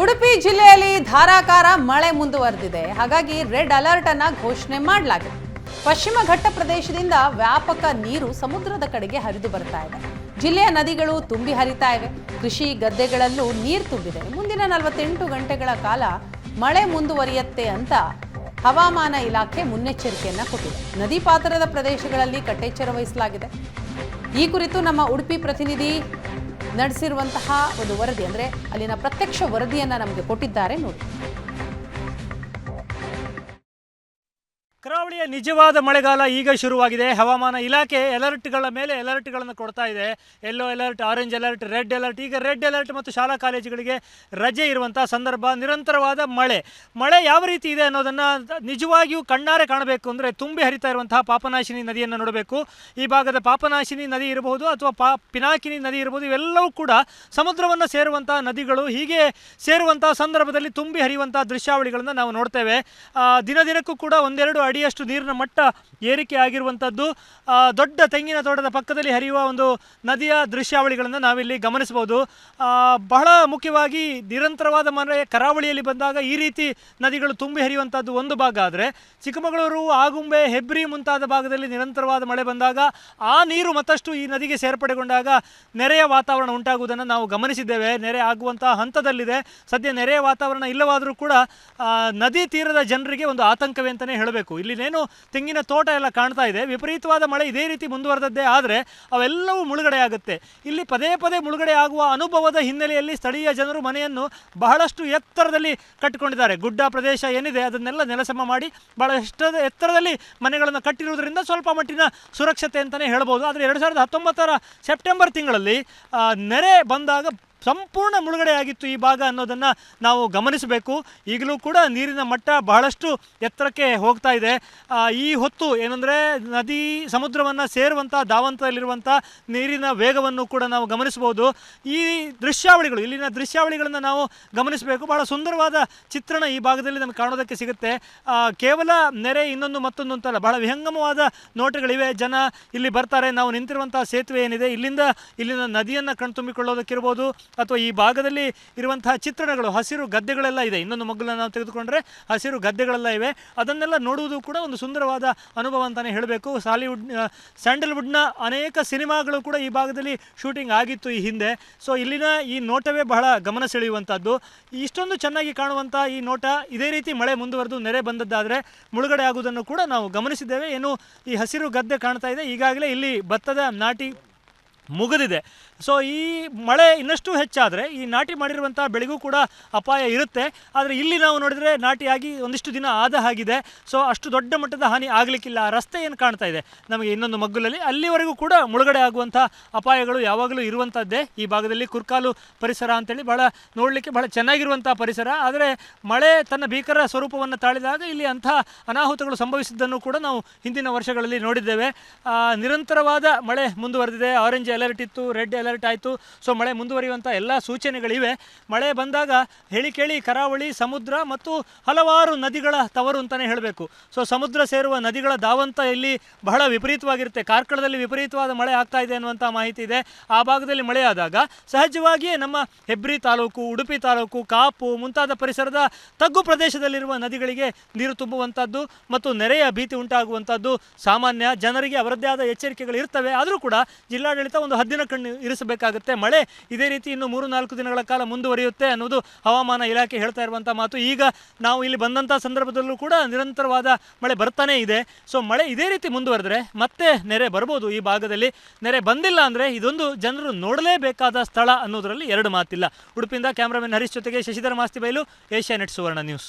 ಉಡುಪಿ ಜಿಲ್ಲೆಯಲ್ಲಿ ಧಾರಾಕಾರ ಮಳೆ ಮುಂದುವರೆದಿದೆ. ಹಾಗಾಗಿ ರೆಡ್ ಅಲರ್ಟ್ ಅನ್ನ ಘೋಷಣೆ ಮಾಡಲಾಗಿದೆ. ಪಶ್ಚಿಮ ಘಟ್ಟ ಪ್ರದೇಶದಿಂದ ವ್ಯಾಪಕ ನೀರು ಸಮುದ್ರದ ಕಡೆಗೆ ಹರಿದು ಬರ್ತಾ ಇದೆ. ಜಿಲ್ಲೆಯ ನದಿಗಳು ತುಂಬಿ ಹರಿತಾ ಇವೆ. ಕೃಷಿ ಗದ್ದೆಗಳಲ್ಲೂ ನೀರು ತುಂಬಿದೆ. ಮುಂದಿನ ನಲವತ್ತೆಂಟು ಗಂಟೆಗಳ ಕಾಲ ಮಳೆ ಮುಂದುವರಿಯುತ್ತೆ ಅಂತ ಹವಾಮಾನ ಇಲಾಖೆ ಮುನ್ನೆಚ್ಚರಿಕೆಯನ್ನ ಕೊಟ್ಟಿದೆ. ನದಿ ಪಾತ್ರದ ಪ್ರದೇಶಗಳಲ್ಲಿ ಕಟ್ಟೆಚ್ಚರ ವಹಿಸಲಾಗಿದೆ. ಈ ಕುರಿತು ನಮ್ಮ ಉಡುಪಿ ಪ್ರತಿನಿಧಿ ನಡೆಸಿರುವಂತಹ ಒಂದು ವರದಿ ಅಂದರೆ ಅಲ್ಲಿನ ಪ್ರತ್ಯಕ್ಷ ವರದಿಯನ್ನು ನಮಗೆ ಕೊಟ್ಟಿದ್ದಾರೆ ನೋಡಿ. ಕರಾವಳಿಯ ನಿಜವಾದ ಮಳೆಗಾಲ ಈಗ ಶುರುವಾಗಿದೆ. ಹವಾಮಾನ ಇಲಾಖೆ ಅಲರ್ಟ್ಗಳ ಮೇಲೆ ಅಲರ್ಟ್ಗಳನ್ನು ಕೊಡ್ತಾ ಇದೆ. Yellow alert orange alert red alert ಈಗ ರೆಡ್ ಅಲರ್ಟ್ ಮತ್ತು ಶಾಲಾ ಕಾಲೇಜುಗಳಿಗೆ ರಜೆ ಇರುವಂಥ ಸಂದರ್ಭ, ನಿರಂತರವಾದ ಮಳೆ. ಮಳೆ ಯಾವ ರೀತಿ ಇದೆ ಅನ್ನೋದನ್ನು ನಿಜವಾಗಿಯೂ ಕಣ್ಣಾರೆ ಕಾಣಬೇಕು ಅಂದರೆ ತುಂಬಿ ಹರಿತಾ ಇರುವಂತಹ ಪಾಪನಾಶಿನಿ ನದಿಯನ್ನು ನೋಡಬೇಕು. ಈ ಭಾಗದ ಪಾಪನಾಶಿನಿ ನದಿ ಇರಬಹುದು ಅಥವಾ ಪಾ, ಪಿನಾಕಿನಿ ನದಿ ಇರಬಹುದು, ಇವೆಲ್ಲವೂ ಕೂಡ ಸಮುದ್ರವನ್ನು ಸೇರುವಂಥ ನದಿಗಳು, ಹೀಗೆ ಸೇರುವಂಥ ಸಂದರ್ಭದಲ್ಲಿ ತುಂಬಿ ಹರಿಯುವಂಥ ದೃಶ್ಯಾವಳಿಗಳನ್ನು ನಾವು ನೋಡ್ತೇವೆ. ದಿನ ದಿನಕ್ಕೂ ಕೂಡ ಒಂದೆರಡು ಅಡಿಯಷ್ಟು ನೀರಿನ ಮಟ್ಟ ಏರಿಕೆ ಆಗಿರುವಂಥದ್ದು ದೊಡ್ಡ ತೆಂಗಿನ ತೋಟದ ಪಕ್ಕದಲ್ಲಿ ಹರಿಯುವ ಒಂದು ನದಿಯ ದೃಶ್ಯಾವಳಿಗಳನ್ನು ನಾವಿಲ್ಲಿ ಗಮನಿಸಬಹುದು. ಬಹಳ ಮುಖ್ಯವಾಗಿ ನಿರಂತರವಾದ ಮನೆ ಕರಾವಳಿಯಲ್ಲಿ ಬಂದಾಗ ಈ ರೀತಿ ನದಿಗಳು ತುಂಬಿ ಹರಿಯುವಂಥದ್ದು ಒಂದು ಭಾಗ ಆದರೆ, ಚಿಕ್ಕಮಗಳೂರು, ಆಗುಂಬೆ, ಹೆಬ್ರಿ ಮುಂತಾದ ಭಾಗದಲ್ಲಿ ನಿರಂತರವಾದ ಮಳೆ ಬಂದಾಗ ಆ ನೀರು ಮತ್ತಷ್ಟು ಈ ನದಿಗೆ ಸೇರ್ಪಡೆಗೊಂಡಾಗ ನೆರೆಯ ವಾತಾವರಣ ಉಂಟಾಗುವುದನ್ನು ನಾವು ಗಮನಿಸಿದ್ದೇವೆ. ನೆರೆ ಆಗುವಂತಹ ಹಂತದಲ್ಲಿದೆ. ಸದ್ಯ ನೆರೆಯ ವಾತಾವರಣ ಇಲ್ಲವಾದರೂ ಕೂಡ ನದಿ ತೀರದ ಜನರಿಗೆ ಒಂದು ಆತಂಕವೇ ಅಂತಲೇ ಹೇಳಬೇಕು. ಇಲ್ಲಿನೇನು ತೆಂಗಿನ ತೋಟ ಎಲ್ಲ ಕಾಣ್ತಾ ಇದೆ. ವಿಪರೀತವಾದ ಮಳೆ ಇದೇ ರೀತಿ ಮುಂದುವರೆದದ್ದೇ ಆದರೆ ಅವೆಲ್ಲವೂ ಮುಳುಗಡೆ ಆಗುತ್ತೆ. ಇಲ್ಲಿ ಪದೇ ಪದೇ ಮುಳುಗಡೆ ಆಗುವ ಅನುಭವದ ಹಿನ್ನೆಲೆಯಲ್ಲಿ ಸ್ಥಳೀಯ ಜನರು ಮನೆಯನ್ನು ಬಹಳಷ್ಟು ಎತ್ತರದಲ್ಲಿ ಕಟ್ಟಿಕೊಂಡಿದ್ದಾರೆ. ಗುಡ್ಡ ಪ್ರದೇಶ ಏನಿದೆ ಅದನ್ನೆಲ್ಲ ನೆಲಸಮ ಮಾಡಿ ಬಹಳಷ್ಟು ಎತ್ತರದಲ್ಲಿ ಮನೆಗಳನ್ನು ಕಟ್ಟಿರುವುದರಿಂದ ಸ್ವಲ್ಪ ಮಟ್ಟಿನ ಸುರಕ್ಷತೆ ಅಂತಲೇ ಹೇಳ್ಬೋದು. ಆದರೆ ಎರಡು ಸಾವಿರದ ಹತ್ತೊಂಬತ್ತರ ಸೆಪ್ಟೆಂಬರ್ ತಿಂಗಳಲ್ಲಿ ನೆರೆ ಬಂದಾಗ ಸಂಪೂರ್ಣ ಮುಳುಗಡೆಯಾಗಿತ್ತು ಈ ಭಾಗ ಅನ್ನೋದನ್ನು ನಾವು ಗಮನಿಸಬೇಕು. ಈಗಲೂ ಕೂಡ ನೀರಿನ ಮಟ್ಟ ಬಹಳಷ್ಟು ಎತ್ತರಕ್ಕೆ ಹೋಗ್ತಾ ಇದೆ. ಈ ಹೊತ್ತು ಏನಂದರೆ ನದಿ ಸಮುದ್ರವನ್ನು ಸೇರುವಂಥ ದಾವಂತದಲ್ಲಿರುವಂಥ ನೀರಿನ ವೇಗವನ್ನು ಕೂಡ ನಾವು ಗಮನಿಸ್ಬೋದು ಈ ದೃಶ್ಯಾವಳಿಗಳು, ಇಲ್ಲಿನ ದೃಶ್ಯಾವಳಿಗಳನ್ನು ನಾವು ಗಮನಿಸಬೇಕು. ಬಹಳ ಸುಂದರವಾದ ಚಿತ್ರಣ ಈ ಭಾಗದಲ್ಲಿ ನಮಗೆ ಕಾಣೋದಕ್ಕೆ ಸಿಗುತ್ತೆ. ಕೇವಲ ನೆರೆ ಇನ್ನೊಂದು ಮತ್ತೊಂದು ಅಂತಲ್ಲ, ಬಹಳ ವಿಹಂಗಮವಾದ ನೋಟಗಳಿವೆ. ಜನ ಇಲ್ಲಿ ಬರ್ತಾರೆ. ನಾವು ನಿಂತಿರುವಂಥ ಸೇತುವೆ ಏನಿದೆ, ಇಲ್ಲಿಂದ ಇಲ್ಲಿನ ನದಿಯನ್ನು ಕಣ್ತುಂಬಿಕೊಳ್ಳೋದಕ್ಕಿರ್ಬೋದು. ಅಥವಾ ಈ ಭಾಗದಲ್ಲಿ ಇರುವಂತಹ ಚಿತ್ರಣಗಳು, ಹಸಿರು ಗದ್ದೆಗಳೆಲ್ಲ ಇದೆ. ಇನ್ನೊಂದು ಮಗ್ಗಲನ್ನು ನಾವು ತೆಗೆದುಕೊಂಡ್ರೆ ಹಸಿರು ಗದ್ದೆಗಳೆಲ್ಲ ಇವೆ. ಅದನ್ನೆಲ್ಲ ನೋಡುವುದು ಕೂಡ ಒಂದು ಸುಂದರವಾದ ಅನುಭವ ಅಂತಲೇ ಹೇಳಬೇಕು. ಸಾಲಿವುಡ್ ಸ್ಯಾಂಡಲ್ವುಡ್ನ ಅನೇಕ ಸಿನಿಮಾಗಳು ಕೂಡ ಈ ಭಾಗದಲ್ಲಿ ಶೂಟಿಂಗ್ ಆಗಿತ್ತು ಈ ಹಿಂದೆ. ಸೊ, ಇಲ್ಲಿನ ಈ ನೋಟವೇ ಬಹಳ ಗಮನ ಸೆಳೆಯುವಂಥದ್ದು. ಇಷ್ಟೊಂದು ಚೆನ್ನಾಗಿ ಕಾಣುವಂಥ ಈ ನೋಟ ಇದೇ ರೀತಿ ಮಳೆ ಮುಂದುವರೆದು ನೆರೆ ಬಂದದ್ದಾದರೆ ಮುಳುಗಡೆ ಆಗುವುದನ್ನು ಕೂಡ ನಾವು ಗಮನಿಸಿದ್ದೇವೆ. ಏನು ಈ ಹಸಿರು ಗದ್ದೆ ಕಾಣ್ತಾ ಇದೆ. ಈಗಾಗಲೇ ಇಲ್ಲಿ ಭತ್ತದ ನಾಟಿ ಮುಗಿದಿದೆ. ಸೊ ಈ ಮಳೆ ಇನ್ನಷ್ಟು ಹೆಚ್ಚಾದರೆ ಈ ನಾಟಿ ಮಾಡಿರುವಂಥ ಬೆಳೆಗೂ ಕೂಡ ಅಪಾಯ ಇರುತ್ತೆ. ಆದರೆ ಇಲ್ಲಿ ನಾವು ನೋಡಿದರೆ ನಾಟಿಯಾಗಿ ಒಂದಿಷ್ಟು ದಿನ ಆದ ಹಾಗಿದೆ. ಸೊ ಅಷ್ಟು ದೊಡ್ಡ ಮಟ್ಟದ ಹಾನಿ ಆಗಲಿಕ್ಕಿಲ್ಲ. ಆ ರಸ್ತೆ ಏನು ಕಾಣ್ತಾ ಇದೆ? ನಮಗೆ ಇನ್ನೊಂದು ಮಗ್ಗುಲಲ್ಲಿ. ಅಲ್ಲಿವರೆಗೂ ಕೂಡ ಮುಳುಗಡೆ ಆಗುವಂಥ ಅಪಾಯಗಳು ಯಾವಾಗಲೂ ಇರುವಂಥದ್ದೇ ಈ ಭಾಗದಲ್ಲಿ. ಕುರ್ಕಾಲು ಪರಿಸರ ಅಂತೇಳಿ ಭಾಳ ನೋಡಲಿಕ್ಕೆ ಬಹಳ ಚೆನ್ನಾಗಿರುವಂಥ ಪರಿಸರ. ಆದರೆ ಮಳೆ ತನ್ನ ಭೀಕರ ಸ್ವರೂಪವನ್ನು ತಾಳಿದಾಗ ಇಲ್ಲಿ ಅಂಥ ಅನಾಹುತಗಳು ಸಂಭವಿಸಿದ್ದನ್ನು ಕೂಡ ನಾವು ಹಿಂದಿನ ವರ್ಷಗಳಲ್ಲಿ ನೋಡಿದ್ದೇವೆ. ನಿರಂತರವಾದ ಮಳೆ ಮುಂದುವರೆದಿದೆ. ಆರೆಂಜ್ ಅಲರ್ಟ್ ಇತ್ತು ರೆಡ್ ಅಲರ್ಟ್ ಆಯಿತು. ಸೊ ಮಳೆ ಮುಂದುವರಿಯುವಂಥ ಎಲ್ಲ ಸೂಚನೆಗಳಿವೆ. ಮಳೆ ಬಂದಾಗ ಹೇಳಿ ಕೇಳಿ ಕರಾವಳಿ, ಸಮುದ್ರ ಮತ್ತು ಹಲವಾರು ನದಿಗಳ ತವರು ಅಂತಲೇ ಹೇಳಬೇಕು. ಸೊ ಸಮುದ್ರ ಸೇರುವ ನದಿಗಳ ಧಾವಂತ ಇಲ್ಲಿ ಬಹಳ ವಿಪರೀತವಾಗಿರುತ್ತೆ. ಕಾರ್ಕಳದಲ್ಲಿ ವಿಪರೀತವಾದ ಮಳೆ ಆಗ್ತಾ ಇದೆ ಅನ್ನುವಂಥ ಮಾಹಿತಿ ಇದೆ. ಆ ಭಾಗದಲ್ಲಿ ಮಳೆ ಆದಾಗ ಸಹಜವಾಗಿಯೇ ನಮ್ಮ ಹೆಬ್ರಿ ತಾಲೂಕು, ಉಡುಪಿ ತಾಲೂಕು, ಕಾಪು ಮುಂತಾದ ಪರಿಸರದ ತಗ್ಗು ಪ್ರದೇಶದಲ್ಲಿರುವ ನದಿಗಳಿಗೆ ನೀರು ತುಂಬುವಂಥದ್ದು ಮತ್ತು ನೆರೆಯ ಭೀತಿ ಉಂಟಾಗುವಂಥದ್ದು ಸಾಮಾನ್ಯ ಜನರಿಗೆ ಅವರದ್ದೇ ಆದ ಎಚ್ಚರಿಕೆಗಳು ಇರ್ತವೆ. ಆದರೂ ಕೂಡ ಜಿಲ್ಲಾಡಳಿತ ಒಂದು ಹದ್ದಿನ ಕಣ್ಣು ಇರಿಸಬೇಕಾಗುತ್ತೆ. ಮಳೆ ಇದೇ ರೀತಿ ಇನ್ನು ಮೂರು ನಾಲ್ಕು ದಿನಗಳ ಕಾಲ ಮುಂದುವರಿಯುತ್ತೆ ಅನ್ನೋದು ಹವಾಮಾನ ಇಲಾಖೆ ಹೇಳ್ತಾ ಇರುವಂಥ ಮಾತು. ಈಗ ನಾವು ಇಲ್ಲಿ ಬಂದಂಥ ಸಂದರ್ಭದಲ್ಲೂ ಕೂಡ ನಿರಂತರವಾದ ಮಳೆ ಬರ್ತಾನೆ ಇದೆ. ಸೊ ಮಳೆ ಇದೇ ರೀತಿ ಮುಂದುವರೆದ್ರೆ ಮತ್ತೆ ನೆರೆ ಬರ್ಬೋದು ಈ ಭಾಗದಲ್ಲಿ. ನೆರೆ ಬಂದಿಲ್ಲ ಅಂದರೆ ಇದೊಂದು ಜನರು ನೋಡಲೇಬೇಕಾದ ಸ್ಥಳ ಅನ್ನೋದರಲ್ಲಿ ಎರಡು ಮಾತಿಲ್ಲ. ಉಡುಪಿಯಿಂದ ಕ್ಯಾಮ್ರಾಮನ್ ಹರೀಶ್ ಜೊತೆಗೆ Shashidhara Masti Bailu Asia net Suvarna news.